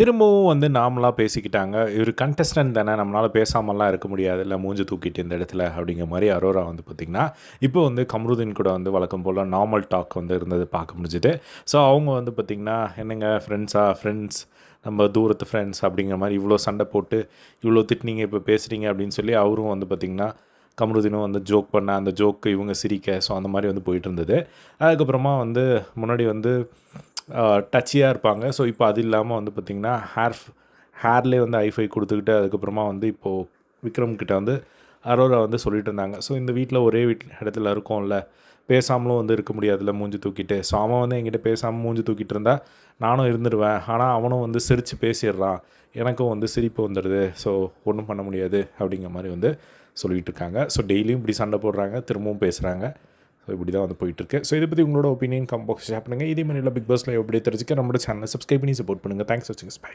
திரும்பவும் வந்து நாமளாக பேசிக்கிட்டாங்க. இவர் கண்டஸ்டன்ட் தானே நம்மளால் பேசாமலாம் இருக்க முடியாது இல்லை மூஞ்சி தூக்கிட்டு இந்த இடத்துல அப்படிங்கிற மாதிரி அரோரா வந்து பார்த்திங்கன்னா இப்போ வந்து கம்ருதீன் கூட வந்து வழக்கம் போல் நார்மல் டாக் வந்து இருந்தது பார்க்க முடிஞ்சுது. ஸோ அவங்க வந்து பார்த்திங்கன்னா என்னங்க ஃப்ரெண்ட்ஸா ஃப்ரெண்ட்ஸ் நம்ம தூரத்து ஃப்ரெண்ட்ஸ் அப்படிங்கிற மாதிரி இவ்வளோ சண்டை போட்டு இவ்வளோ திட்டினீங்க இப்போ பேசுகிறீங்க அப்படின்னு சொல்லி அவரும் வந்து பார்த்திங்கன்னா கமருதினும் வந்து ஜோக் பண்ண அந்த ஜோக்கு இவங்க சிரிக்க ஸோ அந்த மாதிரி வந்து போயிட்டு இருந்தது. அதுக்கப்புறமா வந்து முன்னாடி வந்து டச்சியாக இருப்பாங்க. ஸோ இப்போ அது இல்லாமல் வந்து பார்த்திங்கன்னா ஹேர் ஹேர்லேயே வந்து ஐஃபை கொடுத்துக்கிட்டு அதுக்கப்புறமா வந்து இப்போது விக்ரம் கிட்ட வந்து அரோரா வந்து சொல்லிட்டு இருந்தாங்க. ஸோ இந்த வீட்டில் ஒரே வீட்டில் இடத்துல இருக்கோம்ல. பேசாமலும் வந்து இருக்க முடியாதுல்ல மூஞ்சி தூக்கிட்டு. ஸோ அவன் வந்து என்கிட்ட பேசாமல் மூஞ்சி தூக்கிட்டு இருந்தா நானும் இருந்துருவேன். ஆனால் அவனும் வந்து சிரித்து பேசிடுறான். எனக்கும் வந்து சிரிப்பு வந்துடுது ஸோ ஒன்றும் பண்ண முடியாது அப்படிங்கிற மாதிரி வந்து சொல்லிகிட்டு இருக்காங்க. ஸோ டெய்லியும் இப்படி சண்டை போடுறாங்க திரும்பவும் பேசுகிறாங்க ஸோ இப்படி தான் வந்து போயிட்டுருக்கு. ஸோ இதை பற்றி உங்களோட ஒப்பீனியன் கம்பாக்ஸ் ஷேர் பண்ணுங்கள் இதே மாதிரி பிக் பாஸில் எப்படி தெரிஞ்சுக்க நம்மளோட சேனலை சப்ஸ்கிரைப் பண்ணி சப்போர்ட் பண்ணுங்கள் தேங்க்ஸ் வச்சுங்க பை